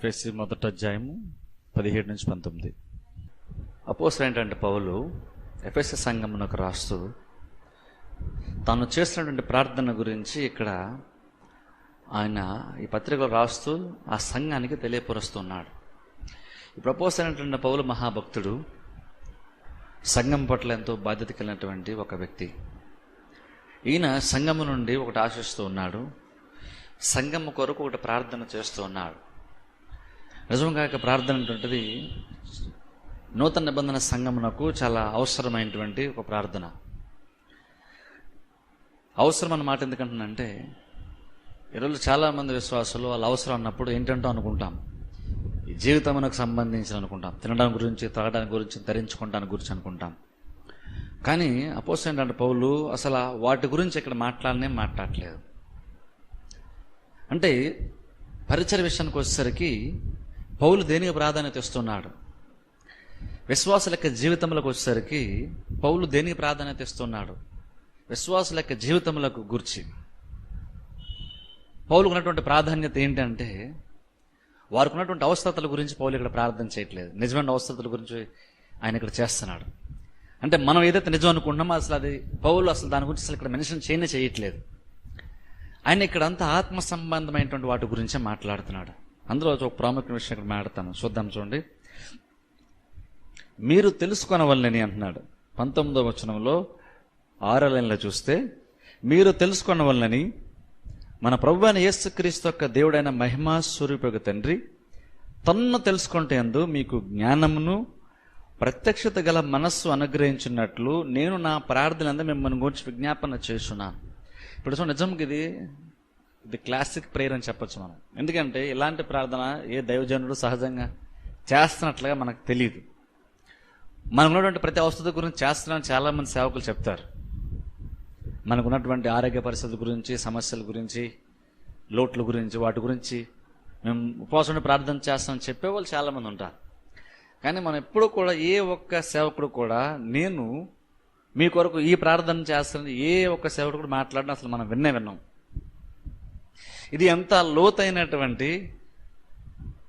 FSC మొదట అధ్యాయము పదిహేడు నుంచి పంతొమ్మిది. అపోసర్ ఏంటంటే పౌలు ఎఫ్ఎస్సి సంఘమునకు రాస్తూ తాను చేసినటువంటి ప్రార్థన గురించి ఇక్కడ ఆయన ఈ పత్రికలు రాస్తూ ఆ సంఘానికి తెలియపరుస్తున్నాడు. ఈ ప్రపోజ్ అయినటువంటి పౌలు మహాభక్తుడు సంఘం పట్ల ఎంతో బాధ్యత కలిగినటువంటి ఒక వ్యక్తి. ఈయన సంఘము నుండి ఒకటి ఆశిస్తూ ఉన్నాడు సంఘము కొరకు ఒకటి ప్రార్థన చేస్తూ ఉన్నాడు. నిజంగా యొక్క ప్రార్థన అనేటువంటిది నూతన నిబంధన సంఘమునకు చాలా అవసరమైనటువంటి ఒక ప్రార్థన. అవసరం అన్న మాట ఎందుకంటున్నానంటే ఈరోజు చాలామంది విశ్వాసులు వాళ్ళ అవసరం అన్నప్పుడు ఏంటంటో అనుకుంటాం. ఈ జీవితమునకు సంబంధించిన అనుకుంటాం. తినడానికి గురించి తాగడానికి గురించి ధరించుకోవడానికి గురించి అనుకుంటాం. కానీ అపోజ్ ఏంటంటే పౌలు అసలు వాటి గురించి ఇక్కడ మాట్లాడనే మాట్లాడలేదు. అంటే పరిచయ విషయానికి వచ్చేసరికి పౌలు దేనికి ప్రాధాన్యత ఇస్తున్నాడు? విశ్వాసుల యొక్క జీవితములకు వచ్చేసరికి పౌలు దేనికి ప్రాధాన్యత ఇస్తున్నాడు? విశ్వాసుల యొక్క జీవితములకు గుర్చి. పౌలుకు ఉన్నటువంటి ప్రాధాన్యత ఏంటంటే వారికి ఉన్నటువంటి అవసరతల గురించి పౌలు ఇక్కడ ప్రార్థన చేయట్లేదు. నిజమైన అవసరతల గురించి ఆయన ఇక్కడ చేస్తున్నాడు. అంటే మనం ఏదైతే నిజం అనుకుంటున్నామో అసలు అది పౌలు అసలు దాని గురించి అసలు ఇక్కడ మెన్షన్ చేయనే చేయట్లేదు. ఆయన ఇక్కడ అంతా ఆత్మ సంబంధమైనటువంటి వాటి గురించే మాట్లాడుతున్నాడు. అందులో ఒక ప్రాముఖ్య విషయం ఇక్కడ మాట్లాడతాను. చూద్దాం చూడండి. మీరు తెలుసుకొనవల్లని అంటున్నాడు. పంతొమ్మిదవ వచనంలో ఆరో లైన్లో చూస్తే మీరు తెలుసుకొనవల్లని మన ప్రభు అయిన యేసుక్రీస్తు యొక్క దేవుడైన మహిమా స్వరూపక తండ్రి తన్ను తెలుసుకుంటే అందు మీకు జ్ఞానమును ప్రత్యక్షత గల మనస్సు అనుగ్రహించినట్లు నేను నా ప్రార్థన మిమ్మల్ని గురించి విజ్ఞాపన చేస్తున్నాను ఇప్పుడు చూడండి నిజంకి ఇది ఇది క్లాసిక్ ప్రేయర్ అని చెప్పొచ్చు మనం. ఎందుకంటే ఇలాంటి ప్రార్థన ఏ దైవజనుడు సహజంగా చేస్తున్నట్లుగా మనకు తెలియదు మనకు ఉన్నటువంటి ప్రతి అవసరం గురించి చేస్తున్నామని చాలామంది సేవకులు చెప్తారు. మనకున్నటువంటి ఆరోగ్య పరిస్థితి గురించి సమస్యల గురించి లోట్ల గురించి వాటి గురించి మేము ఉపవాసం ప్రార్థన చేస్తామని చెప్పేవాళ్ళు చాలామంది ఉంటారు. కానీ మనం ఎప్పుడు కూడా ఏ ఒక్క సేవకుడు కూడా నేను మీ కొరకు ఈ ప్రార్థన చేస్తానని ఏ ఒక్క సేవకుడు కూడా మాట్లాడినా అసలు మనం విన్నే విన్నాం. ఇది ఎంత లోతైనటువంటి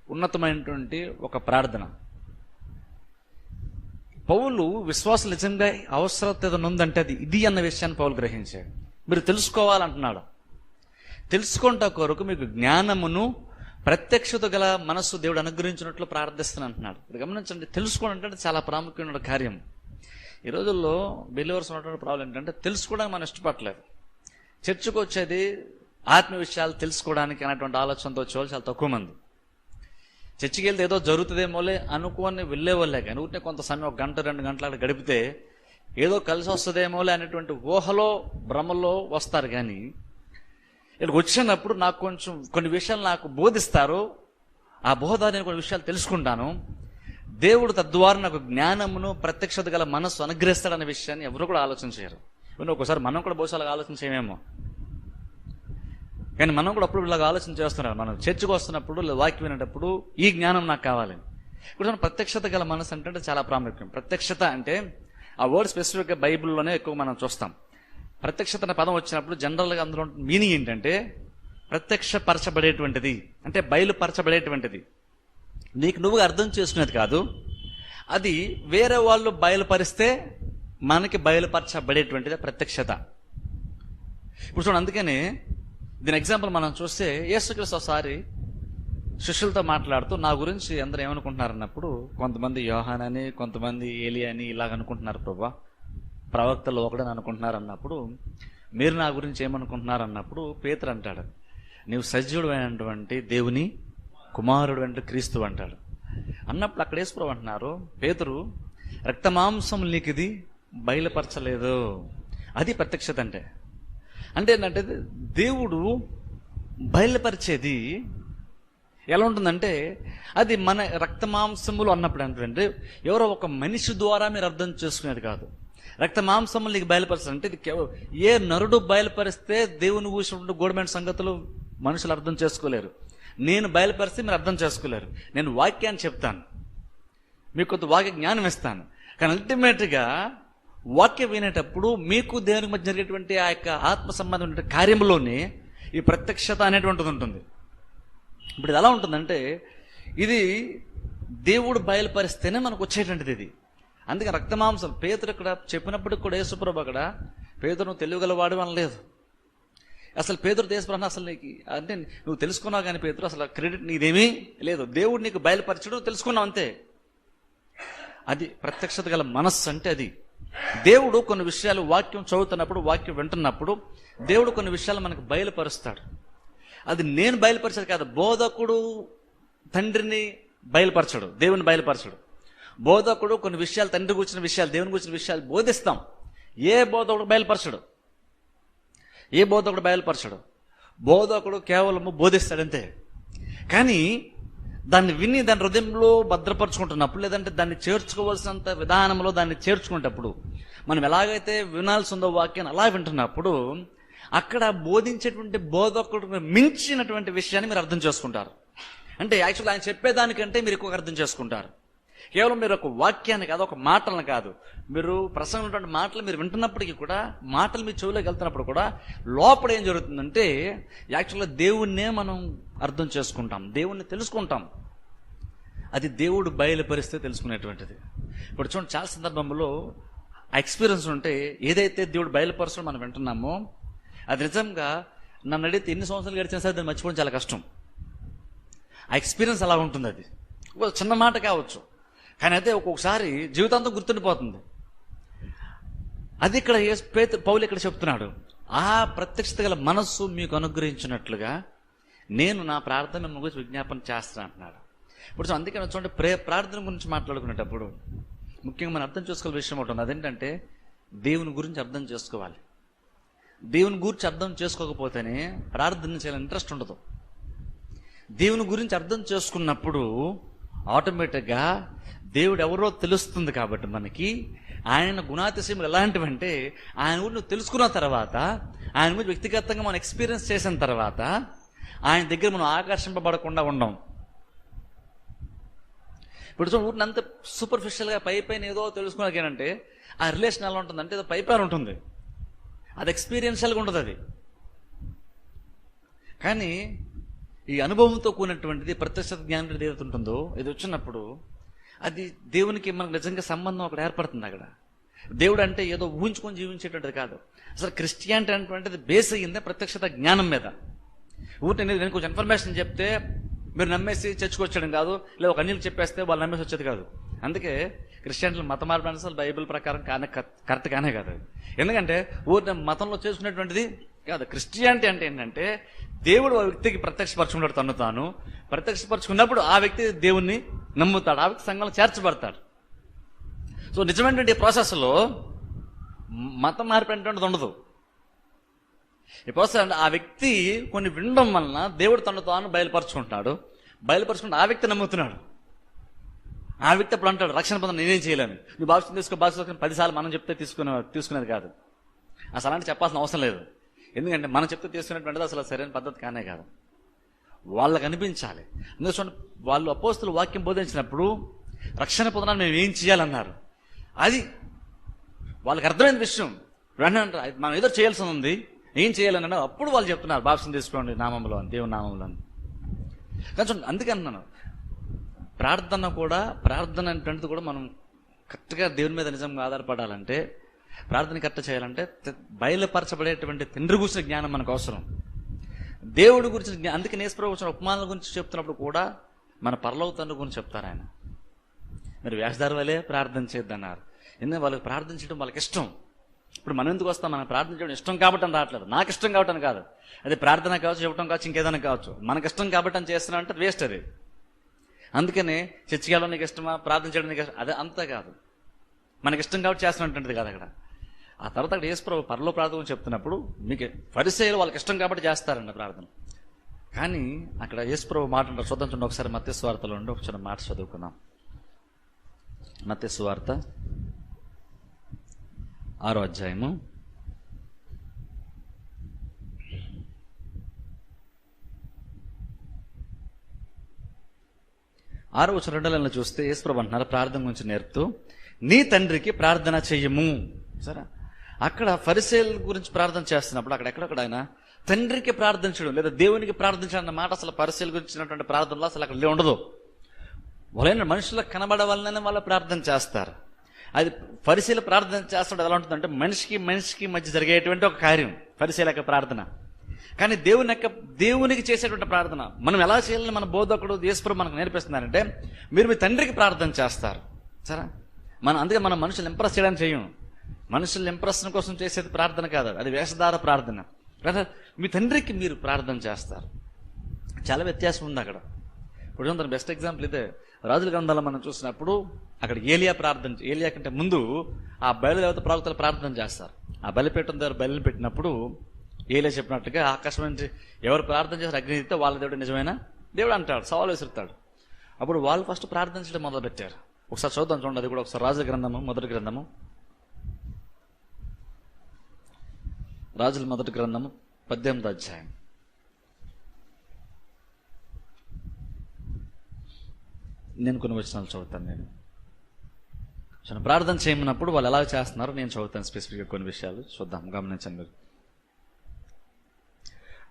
ఉన్నతమైనటువంటి ఒక ప్రార్థన. పౌలు విశ్వాసం నిజంగా అవసరత ఉందంటే అది ఇది అన్న విషయాన్ని పౌలు గ్రహించాడు. మీరు తెలుసుకోవాలంటున్నాడు. తెలుసుకుంట కొరకు మీకు జ్ఞానమును ప్రత్యక్షత గల మనస్సు దేవుడు అనుగ్రహించినట్లు ప్రార్థిస్తాను అంటున్నాడు ఇప్పుడు గమనించండి తెలుసుకోవడం అంటే చాలా ప్రాముఖ్యమైన కార్యం. ఈ రోజుల్లో బిలీవర్స్ ఉన్నటువంటి ప్రాబ్లం ఏంటంటే తెలుసుకోవడానికి మనం ఇష్టపడలేదు చర్చకు వచ్చేది ఆత్మ విషయాలు తెలుసుకోవడానికి అనేటువంటి ఆలోచనతో వచ్చేవాళ్ళు చాలా తక్కువ మంది. చర్చికి వెళ్తే ఏదో జరుగుతుందేమోలే అనుకోని వెళ్ళేవాళ్ళే కానీ ఊరికే కొంత సమయం ఒక గంట రెండు గంటలు అక్కడ గడిపితే ఏదో కలిసి వస్తుందేమోలే అనేటువంటి ఊహలో భ్రమలో వస్తారు కానీ ఇక్కడికి వచ్చినప్పుడు నాకు కొంచెం కొన్ని విషయాలు నాకు బోధిస్తారు. ఆ బోధ నేను కొన్ని విషయాలు తెలుసుకుంటాను. దేవుడు తద్వారా నాకు జ్ఞానమును ప్రత్యక్షత గల మనస్సు అనుగ్రహిస్తాడనే విషయాన్ని ఎవరు కూడా ఆలోచన చేయరు. ఇవన్నీ ఒకసారి మనం కూడా బహుశా ఆలోచన చేయమేమో. కానీ మనం కూడా అప్పుడు ఇలాగ ఆలోచన చేస్తున్నారు మనం చర్చకు వస్తున్నప్పుడు వాక్యం వినేటప్పుడు ఈ జ్ఞానం నాకు కావాలి. ఇప్పుడు మనం ప్రత్యక్షత గల మనసు అంటే చాలా ప్రాముఖ్యం. ప్రత్యక్షత అంటే ఆ వర్డ్ స్పెసిఫిక్గా బైబిల్లోనే ఎక్కువ మనం చూస్తాం. ప్రత్యక్షత అనే పదం వచ్చినప్పుడు జనరల్గా అందులో మీనింగ్ ఏంటంటే ప్రత్యక్షపరచబడేటువంటిది. అంటే బయలుపరచబడేటువంటిది. నీకు నువ్వు అర్థం చేసుకునేది కాదు. అది వేరే వాళ్ళు బయలుపరిస్తే మనకి బయలుపరచబడేటువంటిది ప్రత్యక్షత. ఇప్పుడు చూడండి అందుకని దీని ఎగ్జాంపుల్ మనం చూస్తే యేసుక్రీస్తు ఒకసారి శిష్యులతో మాట్లాడుతూ నా గురించి అందరూ ఏమనుకుంటున్నారు అన్నప్పుడు కొంతమంది యోహాన్ అని కొంతమంది ఏలి అని ఇలాగ అనుకుంటున్నారు ప్రభా. ప్రవక్తలు ఒకడని అనుకుంటున్నారు అన్నప్పుడు మీరు నా గురించి ఏమనుకుంటున్నారు అన్నప్పుడు పేతురు అంటాడు నీవు సజీవుడు అయినటువంటి దేవుని కుమారుడు అంటే క్రీస్తు అంటాడు. అన్నప్పుడు అక్కడ యేసుప్రభు అంటున్నారు పేతురు రక్తమాంసం నీకు ఇది బయలుపరచలేదు. అది ప్రత్యక్షత అంటే అంటే ఏంటంటే దేవుడు బయలుపరిచేది ఎలా ఉంటుందంటే అది మన రక్త మాంసములు అన్నప్పుడు ఏంటంటే ఎవరో ఒక మనిషి ద్వారా మీరు అర్థం చేసుకునేది కాదు. రక్త మాంసములు నీకు బయలుపరచాలి అంటే ఇది కేవలం ఏ నరుడు బయలుపరిస్తే దేవుని ఊసినటువంటి గోడమైన సంగతులు మనుషులు అర్థం చేసుకోలేరు. నేను బయలుపరిస్తే మీరు అర్థం చేసుకోలేరు. నేను వాక్యాన్ని చెప్తాను. మీకు కొంత వాక్య జ్ఞానం ఇస్తాను. కానీ అల్టిమేట్గా వాక్యం వినేటప్పుడు మీకు దేవునికి మధ్య జరిగేటువంటి ఆ యొక్క ఆత్మ సంబంధమైన కార్యంలోనే ఈ ప్రత్యక్షత అనేటువంటిది ఉంటుంది. ఇప్పుడు ఇది ఎలా ఉంటుందంటే ఇది దేవుడు బయలుపరిస్తేనే మనకు వచ్చేటువంటిది ఇది. అందుకే రక్తమాంసం పేతురు ఇక్కడ చెప్పినప్పటికి కూడా యేసుప్రభు అక్కడ పేతురు తెలియగలవాడు అనలేదు. అసలు పేదరు దేశప్రహణ అసలు నీకు అంటే నువ్వు తెలుసుకున్నావు కానీ పేదరు అసలు క్రెడిట్ నీదేమీ లేదు. దేవుడు నీకు బయలుపరచడం తెలుసుకున్నావు అంతే. అది ప్రత్యక్షత గల మనస్సు అంటే అది. దేవుడు కొన్ని విషయాలు వాక్యం చదువుతున్నప్పుడు వాక్యం వింటున్నప్పుడు దేవుడు కొన్ని విషయాలు మనకు బయలుపరుస్తాడు. అది నేను బయలుపరచదు కాదు బోధకుడు తండ్రిని బయలుపరచడు దేవుని బయలుపరచడు. బోధకుడు కొన్ని విషయాలు తండ్రి కూర్చున్న విషయాలు దేవుని కూర్చున్న విషయాలు బోధిస్తాం. ఏ బోధకుడు బయలుపరచడు? ఏ బోధకుడు బయలుపరచడు? బోధకుడు కేవలము బోధిస్తాడంతే. కానీ దాన్ని విని దాని హృదయంలో భద్రపరుచుకుంటున్నప్పుడు లేదంటే దాన్ని చేర్చుకోవాల్సినంత విధానంలో దాన్ని చేర్చుకునేటప్పుడు మనం ఎలాగైతే వినాల్సి ఉందో వాక్యాన్ని అలా వింటున్నప్పుడు అక్కడ బోధించేటువంటి బోధకుడు మించినటువంటి విషయాన్ని మీరు అర్థం చేసుకుంటారు. అంటే యాక్చువల్ ఆయన చెప్పేదానికంటే మీరు ఎక్కువ అర్థం చేసుకుంటారు. కేవలం మీరు ఒక వాక్యాన్ని కాదు ఒక మాటలను కాదు. మీరు ప్రసంగం ఉన్నటువంటి మాటలు మీరు వింటున్నప్పటికీ కూడా మాటలు మీ చెవిలోకి వెళ్తున్నప్పుడు కూడా లోపల ఏం జరుగుతుందంటే యాక్చువల్గా దేవుణ్ణే మనం అర్థం చేసుకుంటాం దేవుణ్ణి తెలుసుకుంటాం. అది దేవుడు బయలుపరిస్తే తెలుసుకునేటువంటిది. ఇప్పుడు చూడండి చాలా సందర్భంలో ఆ ఎక్స్పీరియన్స్ ఉంటే ఏదైతే దేవుడు బయలుపరచడం మనం వింటున్నామో అది నిజంగా నన్ను అడిగితే ఎన్ని సంవత్సరాలు గడిచినా సరే దాన్ని మర్చిపోవడం చాలా కష్టం. ఆ ఎక్స్పీరియన్స్ అలా ఉంటుంది అది. ఒక చిన్న మాట కావచ్చు. కానీ అయితే ఒక్కొక్కసారి జీవితాంతం గుర్తుండిపోతుంది. అది ఇక్కడ యేసు- పౌలు ఇక్కడ చెప్తున్నాడు. ఆ ప్రత్యక్షత గల మనస్సు మీకు అనుగ్రహించినట్లుగా నేను నా ప్రార్థన మిమ్మల్ని గురించి విజ్ఞాపన చేస్తాను అంటున్నాడు. ఇప్పుడు అందుకే చూడండి ప్రే ప్రార్థన గురించి మాట్లాడుకునేటప్పుడు ముఖ్యంగా మనం అర్థం చేసుకోవాల్సిన విషయం ఒకటి ఉంది. అదేంటంటే దేవుని గురించి అర్థం చేసుకోవాలి. దేవుని గురించి అర్థం చేసుకోకపోతేనే ప్రార్థన చేయాలని ఇంట్రెస్ట్ ఉండదు. దేవుని గురించి అర్థం చేసుకున్నప్పుడు ఆటోమేటిక్గా దేవుడు ఎవరో తెలుస్తుంది కాబట్టి మనకి. ఆయన గుణాతిశయములు ఎలాంటివంటే ఆయన గురించి నువ్వు తెలుసుకున్న తర్వాత ఆయన గురించి వ్యక్తిగతంగా మనం ఎక్స్పీరియన్స్ చేసిన తర్వాత ఆయన దగ్గర మనం ఆకర్షింపబడకుండా ఉండం. ఇప్పుడు చూడండి ఊరిని అంత సూపర్ఫిషియల్గా పై పైన ఏదో తెలుసుకున్నాక ఏంటంటే ఆ రిలేషన్ ఎలా ఉంటుందంటే ఏదో పై పైన ఉంటుంది. అది ఎక్స్పీరియన్షియల్గా ఉంటుంది అది. కానీ ఈ అనుభవంతో కూడినటువంటిది ప్రత్యక్ష జ్ఞానం ఏదైతే ఉంటుందో ఇది వచ్చినప్పుడు అది దేవునికి మనకు నిజంగా సంబంధం అక్కడ ఏర్పడుతుంది అక్కడ. దేవుడు అంటే ఏదో ఊహించుకొని జీవించేటువంటిది కాదు. అసలు క్రిస్టియానిటీ అనేటువంటిది బేస్ అయ్యిందే ప్రత్యక్షత జ్ఞానం మీద. ఊరిని నేను కొంచెం ఇన్ఫర్మేషన్ చెప్తే మీరు నమ్మేసి చర్చకొచ్చడం కాదు లేదా ఒక అన్యులు చెప్పేస్తే వాళ్ళు నమ్మేసి వచ్చేది కాదు. అందుకే క్రిస్టియన్లు మత మార్పు అసలు బైబిల్ ప్రకారం కానే కరెక్ట్ కానే కాదు. ఎందుకంటే ఊరిని మతంలో చేసుకునేటువంటిది కాదు క్రిస్టియానిటీ అంటే ఏంటంటే దేవుడు ఆ వ్యక్తికి ప్రత్యక్షపరచుకుంటాడు తను తాను. ప్రత్యక్షపరచుకున్నప్పుడు ఆ వ్యక్తి దేవుణ్ణి నమ్ముతాడు ఆ వ్యక్తి సంఘంలో చేర్చబడతాడు. సో నిజమైనటువంటి ప్రాసెస్లో మతం మారిపోయినటువంటిది ఉండదు. ఈ ప్రాసెస్ అంటే ఆ వ్యక్తి కొన్ని వినడం వలన దేవుడు తను తాను బయలుపరచుకుంటున్నాడు బయలుపరచుకుంటే ఆ వ్యక్తి నమ్ముతున్నాడు. ఆ వ్యక్తి అప్పుడు అంటాడు రక్షణ పొందడం నేనేం చేయలేను. నువ్వు బాక్స్ తీసుకో బాక్స్ తీసుకుని పదిసార్లు మనం చెప్తే తీసుకునే తీసుకునేది కాదు. అసలు అలాంటి చెప్పాల్సిన అవసరం లేదు. ఎందుకంటే మనం చెప్తే తీసుకునేటువంటిది అసలు సరైన పద్ధతి కానే కాదు. వాళ్ళకు అనిపించాలి. అందుకే వాళ్ళు అపోస్తులు వాక్యం బోధించినప్పుడు రక్షణ పొందడానికి మేము ఏం చేయాలన్నారు? అది వాళ్ళకి అర్థమైన విషయం. వెంటనే అంటారు మనం ఏదో చేయాల్సి ఉంది. ఏం చేయాలని అన్నారు అప్పుడు వాళ్ళు చెప్తున్నారు బాప్సం తీసుకోండి నామంలో అని దేవుని నామంలో అని. కొంచెం చూడండి అందుకే అన్నాను. ప్రార్థన కూడా ప్రార్థన అనేటువంటిది కూడా మనం కరెక్ట్గా దేవుని మీద నిజంగా ఆధారపడాలంటే ప్రార్థన కరెక్ట్ చేయాలంటే బయలుపరచబడేటువంటి తండ్రి గురించిన జ్ఞానం మనకు అవసరం. దేవుడి గురించి జ్ఞా- అందుకే నేస్ప్రభు వచ్చిన ఉపమానాల గురించి చెప్తున్నప్పుడు కూడా మన పరలోక తండ్రి గురించి చెప్తారు ఆయన. మరి వ్యాసదారు వలే ప్రార్థన చేద్దన్నారు. ఎందుకంటే వాళ్ళకి ప్రార్థించడం వాళ్ళకి ఇష్టం. ఇప్పుడు మనం ఎందుకు వస్తాం? మనం ప్రార్థన చేయడం ఇష్టం కాబట్టి అని రావట్లేదు. నాకు ఇష్టం కాబట్టి అని కాదు. అది ప్రార్థన కావచ్చు చెప్పడం కావచ్చు ఇంకేదైనా కావచ్చు. మనకి ఇష్టం కాబట్టి అని చేస్తున్నా అంటే వేస్ట్ అది. అందుకనే చర్చికి వెళ్ళడం నీకు ఇష్టమా? ప్రార్థన చేయడం నీకు ఇష్టం అదే అంతా కాదు. మనకి ఇష్టం కాబట్టి చేస్తున్నటువంటిది కాదు అక్కడ. ఆ తర్వాత అక్కడ యేసుప్రభు పరలో ప్రార్థన చెప్తున్నప్పుడు మీకు పరిచయాలు వాళ్ళకి ఇష్టం కాబట్టి చేస్తారండి ప్రార్థన. కానీ అక్కడ యేసుప్రభు మాట ఉంటారు చూద్దాం చూడండి ఒకసారి మత్స్య స్వార్థలో ఉండి ఒక చిన్న మాట చదువుకుందాం. మత్స్య సువార్త ఆరో అధ్యాయము. ఆరో వచ్చిన రెండో చూస్తే యేసుప్రభు అంటున్నారు ప్రార్థన గురించి నేర్పుతూ నీ తండ్రికి ప్రార్థన చెయ్యము సరే? అక్కడ ఫరిసేల్ గురించి ప్రార్థన చేస్తున్నప్పుడు అక్కడ ఎక్కడక్కడ ఆయన తండ్రికి ప్రార్థించడం లేదా దేవునికి ప్రార్థించడం అన్న మాట అసలు పరిశీలి గురించినటువంటి ప్రార్థనలో అసలు అక్కడ ఉండదు. వాళ్ళైన మనుషులకు కనబడవాలనే వాళ్ళు ప్రార్థన చేస్తారు. అది పరిశీల ప్రార్థన చేస్తాడు ఎలా ఉంటుందంటే మనిషికి మనిషికి మధ్య జరిగేటువంటి ఒక కార్యం పరిశీల యొక్క ప్రార్థన. కానీ దేవుని యొక్క దేవునికి చేసేటువంటి ప్రార్థన. మనం ఎలా చేయాలని మన బోధకుడు దేశపురం మనకు నేర్పిస్తున్నారంటే మీరు మీ తండ్రికి ప్రార్థన చేస్తారు. సరే? మనం అందుకే మనం మనుషులు ఇంప్రెస్ చేయడానికి చేయం. మనుషులు ఇంప్రెస్ కోసం చేసేది ప్రార్థన కాదు అది. వేషధార ప్రార్థన. కదా మీ తండ్రికి మీరు ప్రార్థన చేస్తారు. చాలా వ్యత్యాసం ఉంది అక్కడ. ఇప్పుడు చూడండి బెస్ట్ ఎగ్జాంపుల్ ఇదే. రాజుల గ్రంథాలు మనం చూసినప్పుడు అక్కడ ఏలియా ప్రార్థన ఏలియా కంటే ముందు ఆ బయలుదేవత ప్రావక్తలు ప్రార్థన చేస్తారు. ఆ బలిపీఠం దగ్గర బయలు పెట్టినప్పుడు ఏలియా చెప్పినట్టుగా ఆకాశం నుంచి ఎవరు ప్రార్థన చేస్తారు అగ్నితో వాళ్ళ దేవుడు నిజమైన? దేవుడు అంటాడు. సవాల్ విసురుతాడు. అప్పుడు వాళ్ళు ఫస్ట్ ప్రార్థించడం మొదలు పెట్టారు ఒకసారి చూద్దాం చూడండి అది కూడా ఒకసారి రాజుల గ్రంథము మొదటి గ్రంథము. రాజుల మొదటి గ్రంథము పద్దెనిమిది అధ్యాయం. నేను కొన్ని వచనాలు చదువుతాను నేను. సో ప్రార్థన చేయమన్నప్పుడు వాళ్ళు ఎలా చేస్తున్నారు నేను చదువుతాను స్పెసిఫిక్గా కొన్ని విషయాలు. చూద్దాం గమనించండి మీరు.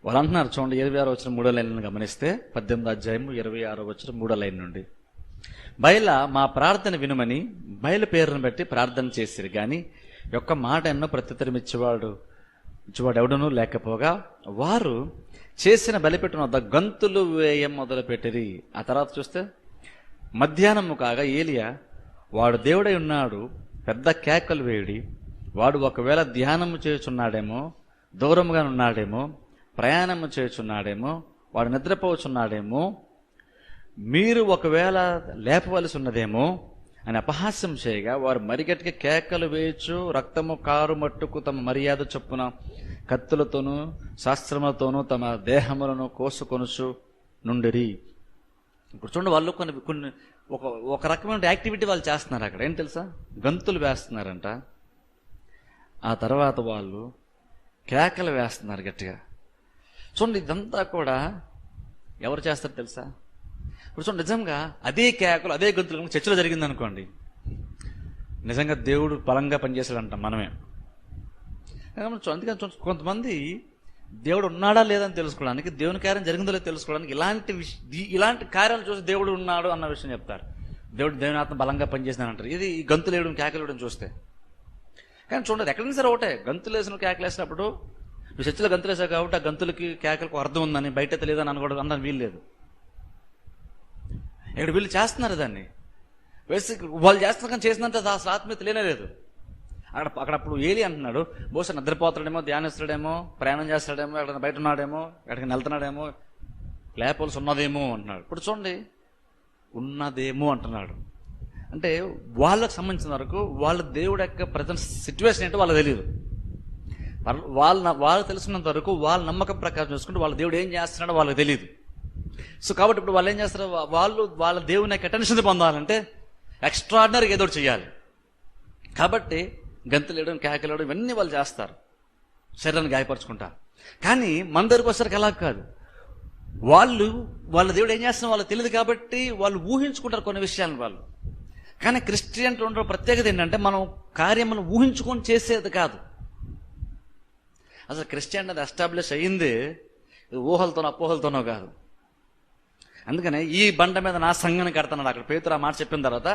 వాళ్ళు అంటున్నారు చూడండి ఇరవై ఆరో వచ్చిన మూడో లైన్ గమనిస్తే పద్దెనిమిది అధ్యాయం ఇరవై ఆరో వచ్చిన మూడో లైన్ నుండి. బయల మా ప్రార్థన వినుమని బయలు పేరును బట్టి ప్రార్థన చేసిరు కానీ యొక్క మాట ఎన్నో ప్రత్యుత్తరం ఇచ్చేవాడు ఇచ్చేవాడు ఎవడను లేకపోగా వారు చేసిన బలిపెట్టిన వద్ద గంతులు వేయం మొదలుపెట్టిరి. ఆ తర్వాత చూస్తే మధ్యాహ్నము కాగా ఏలియా వాడు దేవుడై ఉన్నాడు పెద్ద కేకలు వేయుడి వాడు ఒకవేళ ధ్యానము చేయుచున్నాడేమో దూరముగా ఉన్నాడేమో ప్రయాణము చేయుచున్నాడేమో వాడు నిద్రపోచున్నాడేమో మీరు ఒకవేళ లేపవలసి ఉన్నదేమో అని అపహాస్యం చేయగా వారు మరిగట్టిగా కేకలు వేయచ్చు రక్తము కారు మట్టుకు తమ మర్యాద చొప్పున కత్తులతోనూ శాస్త్రములతోనూ తమ దేహములను కోసుకొనుచు నుండిరి. ఇప్పుడు చూడండి వాళ్ళు కొన్ని కొన్ని ఒక ఒక రకమైన యాక్టివిటీ వాళ్ళు చేస్తున్నారు అక్కడ. ఏం తెలుసా? గంతులు వేస్తున్నారంట. ఆ తర్వాత వాళ్ళు కేకలు వేస్తున్నారు గట్టిగా. చూడండి ఇదంతా కూడా ఎవరు చేస్తారు తెలుసా? ఇప్పుడు చూడండి నిజంగా అదే కేకలు అదే గంతులు చర్చలో జరిగింది అనుకోండి నిజంగా దేవుడు బలంగా పనిచేశాడంట మనమే. చూ- అందుకని కొంతమంది దేవుడు ఉన్నాడా లేదని తెలుసుకోవడానికి దేవుని కార్యం జరిగిందో లేదో తెలుసుకోవడానికి ఇలాంటి విషయం ఇలాంటి కార్యాలు చూసి దేవుడు ఉన్నాడు అన్న విషయం చెప్తారు. దేవుడు దేవుని ఆత్మ బలంగా పనిచేసినానంటారు ఇది ఈ గంతులు వేయడం కేకలేయడం చూస్తే. కానీ చూడండి ఎక్కడైనా సరే ఒకటే? గంతులు వేసిన కేకలేసినప్పుడు నువ్వు చర్చిలో గంతులు వేసావు కాబట్టి ఆ గంతులకి కేకలకు అర్థం ఉందని బయట తెలియదని అనుకోవడం అన్న వీలు లేదు ఇక్కడ వీళ్ళు చేస్తున్నారు దాన్ని. వేసి వాళ్ళు చేస్తున్నారు కానీ చేసినంత అసలు ఆత్మీయత లేనే లేదు. అక్కడ అక్కడ అప్పుడు ఏలి అంటున్నాడు బహుశా నిద్రపోతాడేమో ధ్యానిస్తాడేమో ప్రయాణం చేస్తాడేమో ఎక్కడ బయట ఉన్నాడేమో ఎక్కడికి వెళ్తున్నాడేమో లేపవలసి ఉన్నదేమో అంటున్నాడు. ఇప్పుడు చూడండి. ఉన్నదేమో అంటున్నాడు. అంటే వాళ్ళకు సంబంధించిన వరకు వాళ్ళ దేవుడు యొక్క ప్రజెంట్ సిచ్యువేషన్ ఏంటో వాళ్ళకి తెలియదు వాళ్ళ వాళ్ళు తెలుసున్నంత వరకు వాళ్ళ నమ్మకం ప్రకారం చూసుకుంటే వాళ్ళ దేవుడు ఏం చేస్తున్నాడో వాళ్ళకి తెలియదు సో కాబట్టి ఇప్పుడు వాళ్ళు ఏం చేస్తారు? వాళ్ళు వాళ్ళ దేవుని యొక్క అటెన్షన్ పొందాలంటే ఎక్స్ట్రాడినరీగా ఏదో చేయాలి. కాబట్టి గంతులేయడం కేకలేయడం కేకలు ఇవన్నీ వాళ్ళు చేస్తారు. శరీరాన్ని గాయపరచుకుంటారు కానీ మన దగ్గరకు వచ్చేసరికి అలా కాదు. వాళ్ళు వాళ్ళ దేవుడు ఏం చేస్తున్నా వాళ్ళు తెలియదు కాబట్టి వాళ్ళు ఊహించుకుంటారు కొన్ని విషయాలను వాళ్ళు. కానీ క్రిస్టియన్లు ఉండడం ప్రత్యేకత ఏంటంటే మనం కార్యములు ఊహించుకొని చేసేది కాదు. అసలు క్రిస్టియన్ అది ఎస్టాబ్లిష్ అయ్యింది ఊహలతోనో అపోహలతోనో కాదు. అందుకనే ఈ బండ మీద నా సంఘాన్ని కడతాను అక్కడ పేతురు ఆ మాట చెప్పిన తర్వాత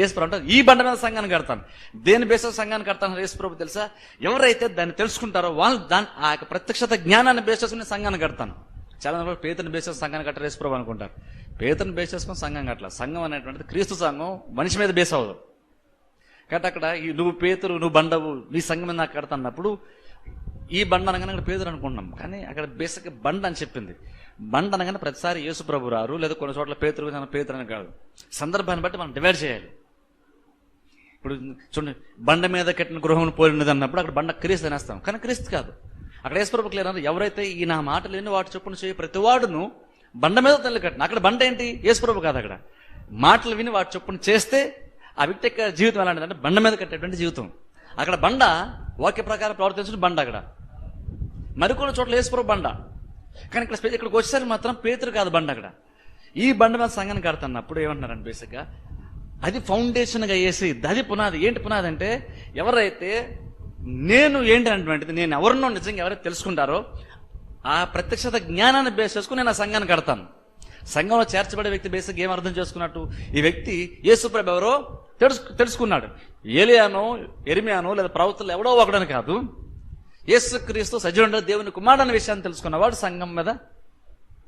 యేసుప్రభు అంటే ఈ బండ మీద సంఘాన్ని కడతాను. దేని బేస్ సంఘాన్ని కడతాను యేసుప్రభు తెలుసా? ఎవరైతే దాన్ని తెలుసుకుంటారో వాళ్ళు దాని ఆ యొక్క ప్రత్యక్షత జ్ఞానాన్ని బేస్ చేసుకుని సంఘాన్ని కడతాను. చాలా మంది పేతుని బేస్ చేసుకుని సంఘాన్ని కట్టారు యేసుప్రభు అనుకుంటారు. పేతుని బేస్ చేసుకుని సంఘం కట్టాలి సంఘం అనేటువంటిది క్రీస్తు సంఘం మనిషి మీద బేస్ అవ్వదు. కాబట్టి అక్కడ ఈ నువ్వు పేతురు నువ్వు బండవు నీ సంఘం మీద నాకు కడతాన్నప్పుడు ఈ బండ అనగానే అక్కడ పేదరు అనుకుంటున్నాం. కానీ అక్కడ బేసిక్ బండ అని చెప్పింది. బండ అనగానే ప్రతిసారి యేసు ప్రభు రారు లేదా కొన్ని చోట్ల పేతురు మీద పేతురు అని కాదు సందర్భాన్ని బట్టి మనం డివైడ్ చేయాలి. ఇప్పుడు చూడండి బండ మీద కట్టిన గృహం పోలినది అన్నప్పుడు అక్కడ బండ క్రీస్తు అనేస్తాం. కానీ క్రీస్తు కాదు. అక్కడ యేసుప్రభు క్లియర్ అన్నారు ఎవరైతే ఈ నా మాట లేని వాటి చొప్పున చేయ ప్రతివాడును బండ మీద తల్లి కట్టిన. అక్కడ బండ ఏంటి? యేసుప్రభు కాదు అక్కడ. మాటలు విని వాటి చొప్పున చేస్తే ఆ వ్యక్తి యొక్క జీవితం ఎలాంటిది అంటే బండ మీద కట్టేటువంటి జీవితం. అక్కడ బండ వాక్య ప్రకారం ప్రవర్తించిన బండ అక్కడ. మరికొన్ని చోట్ల యేసుప్రభు బండ. కానీ ఇక్కడ స్పె- ఇక్కడికి వచ్చేసరికి మాత్రం పేతురు కాదు బండ అక్కడ. ఈ బండ మీద సంఘాన్ని కడుతున్నప్పుడు ఏమంటున్నారంటే బేసిక్గా అది ఫౌండేషన్గా వేసి అది పునాది. ఏంటి పునాది అంటే ఎవరైతే నేను ఏంటి అనేటువంటిది నేను ఎవరినో నిజంగా ఎవరైతే తెలుసుకుంటారో ఆ ప్రత్యక్షత జ్ఞానాన్ని బేస్ చేసుకుని నేను ఆ సంఘాన్ని కడతాను. సంఘంలో చేర్చబడే వ్యక్తి బేసిక్ ఏం అర్థం చేసుకున్నట్టు? ఈ వ్యక్తి యేసుప్రభు ఎవరో తెలుసు తెలుసుకున్నాడు. ఏలియానో ఎరిమియానో లేదా ప్రవక్తలు ఎవడో ఒకడని కాదు. యేసుక్రీస్తు సజీవుడు దేవుని కుమారుడు అనే విషయాన్ని తెలుసుకున్నవాడు సంఘం మీద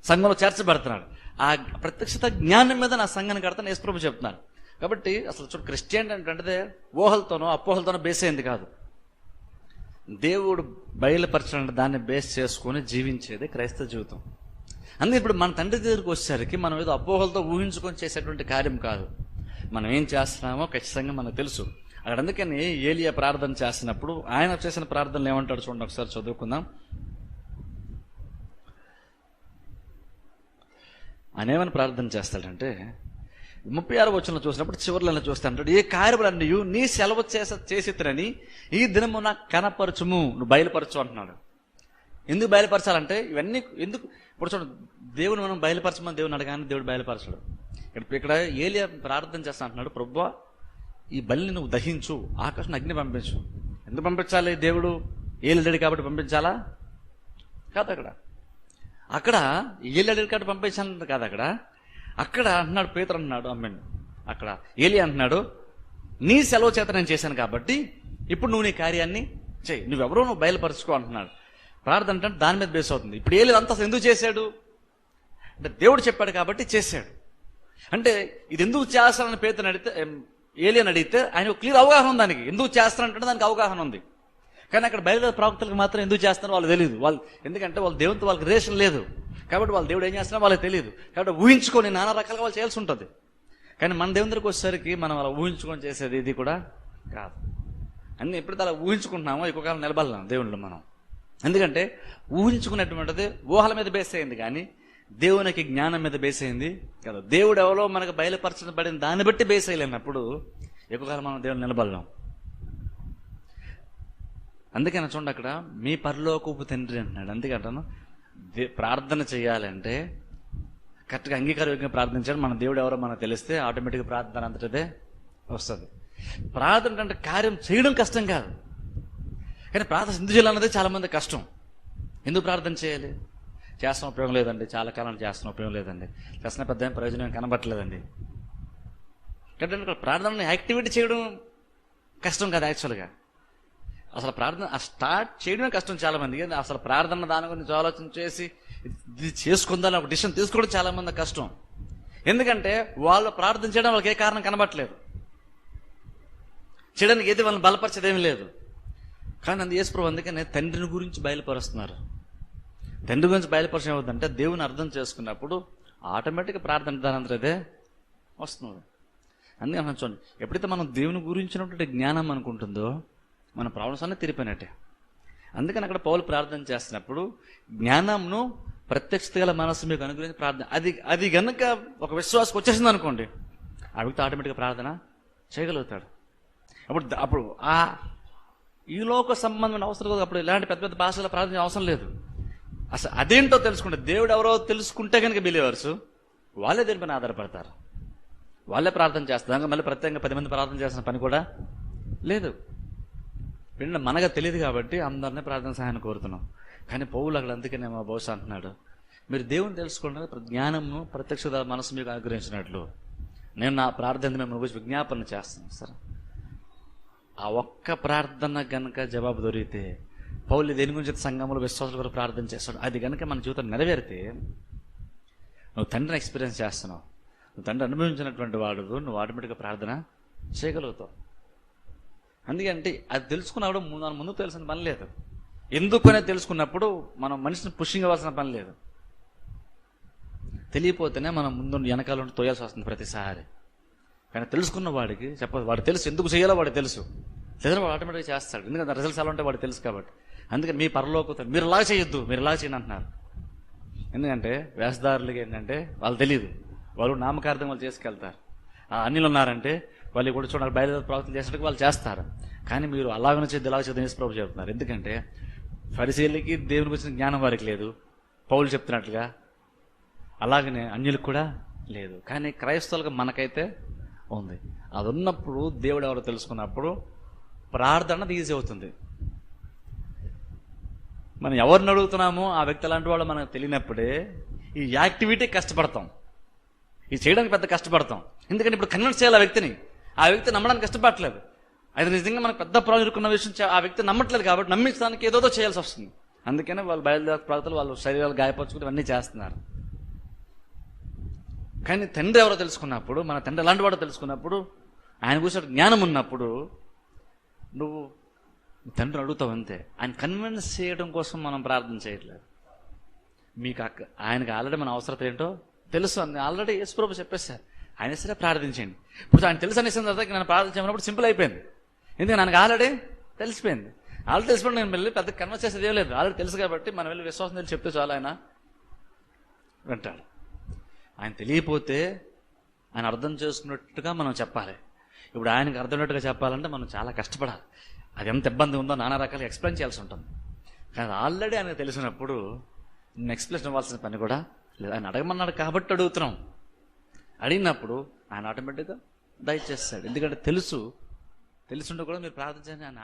సంఘంలో చేర్చబడుతున్నాడు. ఆ ప్రత్యక్షత జ్ఞానం మీద నా సంఘాన్ని కడతాను యేసుప్రభు చెప్తున్నాడు. కాబట్టి అసలు చూడు క్రిస్టియన్ అంటే ఊహలతోనో అపోహలతోనో బేస్ అయింది కాదు. దేవుడు బయలుపరచడం దాన్ని బేస్ చేసుకొని జీవించేది క్రైస్తవ జీవితం. అందుకే ఇప్పుడు మన తండ్రి దగ్గరికి వచ్చేసరికి మనం ఏదో అపోహలతో ఊహించుకొని చేసేటువంటి కార్యం కాదు. మనం ఏం చేస్తున్నామో ఖచ్చితంగా మనకు తెలుసు. అక్కడ అందుకని ఏలియా ప్రార్థన చేసినప్పుడు ఆయన చేసిన ప్రార్థనలు ఏమంటాడు చూడండి ఒకసారి చదువుకుందాం. ఆయన ఏమైనా ప్రార్థన చేస్తాడంటే ముప్పై ఆరు వచ్చిన చూసినప్పుడు చివరిలో చూస్తే అంటాడు ఏ కార్యములన్నీ నీ సెలవు చేస చేసిత్రని ఈ దినము నాకు కనపరచుము నువ్వు బయలుపరచు అంటున్నాడు. ఎందుకు బయలుపరచాలంటే ఇవన్నీ ఎందుకు ఇప్పుడు చూడండి దేవుని మనం బయలుపరచమని దేవుని అడగానే దేవుడు బయలుపరచడు. ఇక్కడ ఇక్కడ ఏలియా ప్రార్థన చేస్తా అంటున్నాడు ప్రభు ఈ బలిని నువ్వు దహించు ఆకాశం అగ్ని పంపించు. ఎందుకు పంపించాలి దేవుడు? ఏలిడడు కాబట్టి పంపించాలా? కాదు అక్కడ. అక్కడ ఏలిడడు కాబట్టి పంపించాలి కాదు అక్కడ. అక్కడ అంటున్నాడు పేతురు అంటున్నాడు అమ్మాయి అక్కడ ఏలి అంటున్నాడు నీ సెలవు చేత నేను చేశాను కాబట్టి ఇప్పుడు నువ్వు నీ కార్యాన్ని చేయి. నువ్వెవరో నువ్వు బయలుపరచుకో అంటున్నాడు. ప్రార్థన అంటే దాని మీద బేస్ అవుతుంది. ఇప్పుడు ఏలి అంతా ఎందుకు చేశాడు? అంటే దేవుడు చెప్పాడు కాబట్టి చేశాడు. అంటే ఇది ఎందుకు చేస్తానని పేతుని అడిగితే ఏలి అని అడిగితే ఆయన క్లియర్ అవగాహన ఉంది దానికి. ఎందుకు చేస్తానంటే దానికి అవగాహన ఉంది. కానీ అక్కడ బయలుదేరే ప్రవక్తలకు మాత్రం ఎందుకు చేస్తారో వాళ్ళు తెలియదు వాళ్ళు ఎందుకంటే వాళ్ళు దేవునితో వాళ్ళకి రిలేషన్ లేదు. కాబట్టి వాళ్ళు దేవుడు ఏం చేస్తున్నారో వాళ్ళకి తెలియదు కాబట్టి ఊహించుకొని నానా రకాలుగా వాళ్ళు చేయాల్సి ఉంటుంది. కానీ మన దేవుని దగ్గరికి వచ్చేసరికి మనం అలా ఊహించుకొని చేసేది ఇది కూడా కాదు. అన్ని ఎప్పుడైతే అలా ఊహించుకుంటున్నామో ఎక్కువ కాలం నిలబడలేం దేవుళ్ళు మనం. ఎందుకంటే ఊహించుకున్నటువంటిది ఊహల మీద బేస్ అయింది కానీ దేవునికి జ్ఞానం మీద బేస్ అయింది. కదా దేవుడు ఎవరో మనకు బయలుపరచబడిన దాన్ని బట్టి బేస్ అయ్యలేనప్పుడు అప్పుడు ఎక్కువకాలం మనం దేవుని నిలబడలేం అందుకని చూడండి అక్కడ మీ పరలోకపు తండ్రి అంటున్నాడు. అందుకే అంటాను దే- ప్రార్థన చేయాలంటే కరెక్ట్గా అంగీకారంగా ప్రార్థించాడు. మన దేవుడు ఎవరో మనకు తెలిస్తే ఆటోమేటిక్గా ప్రార్థన అంతటిదే వస్తుంది. ప్రార్థన అంటే కార్యం చేయడం కష్టం కాదు. కానీ ప్రార్థన సింధు చేయాలన్నది చాలామంది కష్టం. ఎందుకు ప్రార్థన చేయాలి? చేస్తున్న ఉపయోగం లేదండి. చాలా కాలం చేస్తున్న ఉపయోగం లేదండి. చేస్తున్న పెద్ద ఏం ప్రయోజనం ఏం కనబట్టలేదండి అంటే ప్రార్థనని యాక్టివిటీ చేయడం కష్టం కదా యాక్చువల్గా. అసలు ప్రార్థన ఆ స్టార్ట్ చేయడమే కష్టం చాలామంది అసలు ప్రార్థన దాని గురించి ఆలోచన చేసి ఇది చేసుకుందాం ఒక డిసిషన్ తీసుకోవడం చాలా మంది కష్టం. ఎందుకంటే వాళ్ళు ప్రార్థన చేయడం వాళ్ళకి ఏ కారణం కనబట్టలేదు చేయడానికి ఏది వాళ్ళని బలపరిచేది లేదు. కానీ అందు యేసుప్రభు అందుకనే తండ్రిని గురించి బయలుపరుస్తున్నారు. తండ్రి గురించి బయలుపరచడం అవుతుందంటే దేవుని అర్థం చేసుకున్నప్పుడు ఆటోమేటిక్గా ప్రార్థన దానంతరదే వస్తుంది. అందుకే మనం చూడండి ఎప్పుడైతే మనం దేవుని గురించినటువంటి జ్ఞానం అనుకుంటుందో మన ప్రాబ్లమ్స్ అన్నీ తిరిపోయినట్టే. అందుకని అక్కడ పౌలు ప్రార్థన చేస్తున్నప్పుడు జ్ఞానంను ప్రత్యక్షత గల మనసు మీకు అనుగ్రహించి ప్రార్థన. అది అది గనుక ఒక విశ్వాసం వచ్చేసింది అనుకోండి ఆ వ్యక్తి ఆటోమేటిక్గా ప్రార్థన చేయగలుగుతాడు. అప్పుడు అప్పుడు ఆ ఈ లోక సంబంధమైన అవసరం లేదు అప్పుడు ఇలాంటి పెద్ద పెద్ద భాషలో ప్రార్థన అవసరం లేదు. అసలు అదేంటో తెలుసుకుంటే దేవుడు ఎవరో తెలుసుకుంటే కనుక బిలీవర్స్ వాళ్ళే దేనిపైన ఆధారపడతారు. వాళ్ళే ప్రార్థన చేస్తారు. మళ్ళీ ప్రత్యేకంగా పది మంది ప్రార్థన చేసిన పని కూడా లేదు. వీళ్ళని మనగా తెలియదు కాబట్టి అందరినీ ప్రార్థన సహాయాన్ని కోరుతున్నాం. కానీ పౌలు అక్కడ అందుకనే బహుశా అంటున్నాడు మీరు దేవుని తెలుసుకున్న ప్ర- జ్ఞానము ప్రత్యక్ష మనసు మీకు అనుగ్రహించినట్లు నేను నా ప్రార్థన మేము గురించి విజ్ఞాపన చేస్తాను సార్. ఆ ఒక్క ప్రార్థన గనక జవాబు దొరికితే పౌలు దేని గురించి సంఘంలో విశ్వాసాల కొరకు ప్రార్థన చేస్తాడు అది కనుక మన జీవితం నెరవేరితే నువ్వు తండ్రిని ఎక్స్పీరియన్స్ చేస్తున్నావు. నువ్వు తండ్రి అనుభవించినటువంటి వాడు నువ్వు ఆటోమేటిక్గా ప్రార్థన చేయగలుగుతావు. అందుకంటే అది తెలుసుకున్నప్పుడు ముందు మన ముందు తెలిసిన పని లేదు. ఎందుకనే తెలుసుకున్నప్పుడు మనం మనిషిని పుషింగ్ అవ్వాల్సిన పని లేదు. తెలియపోతేనే మనం ముందు వెనకాల ఉండి తోయాల్సి వస్తుంది ప్రతిసారి. కానీ తెలుసుకున్న వాడికి చెప్పదు వాడు తెలుసు ఎందుకు చేయాలో వాడు తెలుసు. లేదా వాడు ఆటోమేటిక్గా చేస్తాడు. ఎందుకంటే రిజల్ట్స్ ఎలా ఉంటే వాడు తెలుసు కాబట్టి. అందుకని మీ పరలోక మీరు ఇలా చేయొద్దు మీరు ఇలా చేయను అంటున్నారు. ఎందుకంటే వేషధారులకి ఏంటంటే వాళ్ళు తెలియదు వాళ్ళు నామకార్థం వాళ్ళు చేసుకెళ్తారు. ఆ అన్నిలు ఉన్నారంటే వాళ్ళు కూడా చూడాలి బయలుదేరి ప్రవర్తన చేసినట్టు వాళ్ళు చేస్తారు. కానీ మీరు అలాగనే చేద్దు ఇలా చేద్దాం ప్రభు చెప్తున్నారు ఎందుకంటే ఫరిశీలకి దేవుని గురించిన జ్ఞానం వారికి లేదు. పౌలు చెప్తున్నట్లుగా అలాగనే అన్యులకు కూడా లేదు. కానీ క్రైస్తవులకు మనకైతే ఉంది. అది ఉన్నప్పుడు దేవుడు ఎవరో తెలుసుకున్నప్పుడు ప్రార్థన ఈజీ అవుతుంది. మనం ఎవరిని అడుగుతున్నామో ఆ వ్యక్తి లాంటి వాళ్ళు మనకు తెలియనప్పుడే ఈ యాక్టివిటీ కష్టపడతాం. ఇది చేయడానికి పెద్ద కష్టపడతాం. ఎందుకంటే ఇప్పుడు కన్విన్స్ చేయాలి ఆ వ్యక్తిని. ఆ వ్యక్తి నమ్మడానికి కష్టపడట్లేదు. అది నిజంగా మనకు పెద్ద ప్రాబ్లం ఇరుక్కున్న విషయం ఆ వ్యక్తి నమ్మట్లేదు కాబట్టి నమ్మించడానికి ఏదోదో చేయాల్సి వస్తుంది. అందుకనే వాళ్ళు బయలుదేరే ప్రాంతాలు వాళ్ళు శరీరాలు గాయపరచుకుని ఇవన్నీ చేస్తున్నారు. కానీ తండ్రి ఎవరో తెలుసుకున్నప్పుడు మన తండ్రి ఎలాంటి వాడో తెలుసుకున్నప్పుడు ఆయన కూర్చొని జ్ఞానం ఉన్నప్పుడు నువ్వు తండ్రి అడుగుతావు అంతే ఆయన కన్విన్స్ చేయడం కోసం మనం ప్రార్థన చేయట్లేదు. మీకు అక్క ఆయనకు ఆల్రెడీ మన అవసరత ఏంటో తెలుసు. అని ఆల్రెడీ యేసుప్రభు చెప్పేశారు. ఆయన సరే ప్రార్థించండి. ఇప్పుడు ఆయన తెలుసు అనేసిన తర్వాత నేను ప్రార్థన చేయమన్నప్పుడు సింపుల్ అయిపోయింది. ఎందుకంటే నాకు ఆల్రెడీ తెలిసిపోయింది. ఆల్రెడీ తెలిసిపోయిన నేను వెళ్ళి పెద్ద కన్వర్స్ చేసేది ఏం లేదు. ఆల్రెడీ తెలుసు కాబట్టి మనం వెళ్ళి విశ్వాసం తెలిసి చెప్తే చాలు ఆయన వింటాడు. ఆయన తెలియపోతే ఆయన అర్థం చేసుకున్నట్టుగా మనం చెప్పాలి. ఇప్పుడు ఆయనకు అర్థమైనట్టుగా చెప్పాలంటే మనం చాలా కష్టపడాలి. అది ఎంత ఇబ్బంది ఉందో నానా రకాలుగా ఎక్స్ప్లెయిన్ చేయాల్సి ఉంటుంది. కానీ ఆల్రెడీ ఆయనకు తెలిసినప్పుడు నేను ఎక్స్ప్లెయిన్ ఇవ్వాల్సిన పని కూడా లేదు. ఆయన అడగమన్నాడు కాబట్టి అడుగుతున్నాం. అడిగినప్పుడు ఆయన ఆటోమేటిక్గా దయచేస్తాడు. ఎందుకంటే తెలుసు. తెలుసుండ కూడా మీరు ప్రార్థించండి ఆయన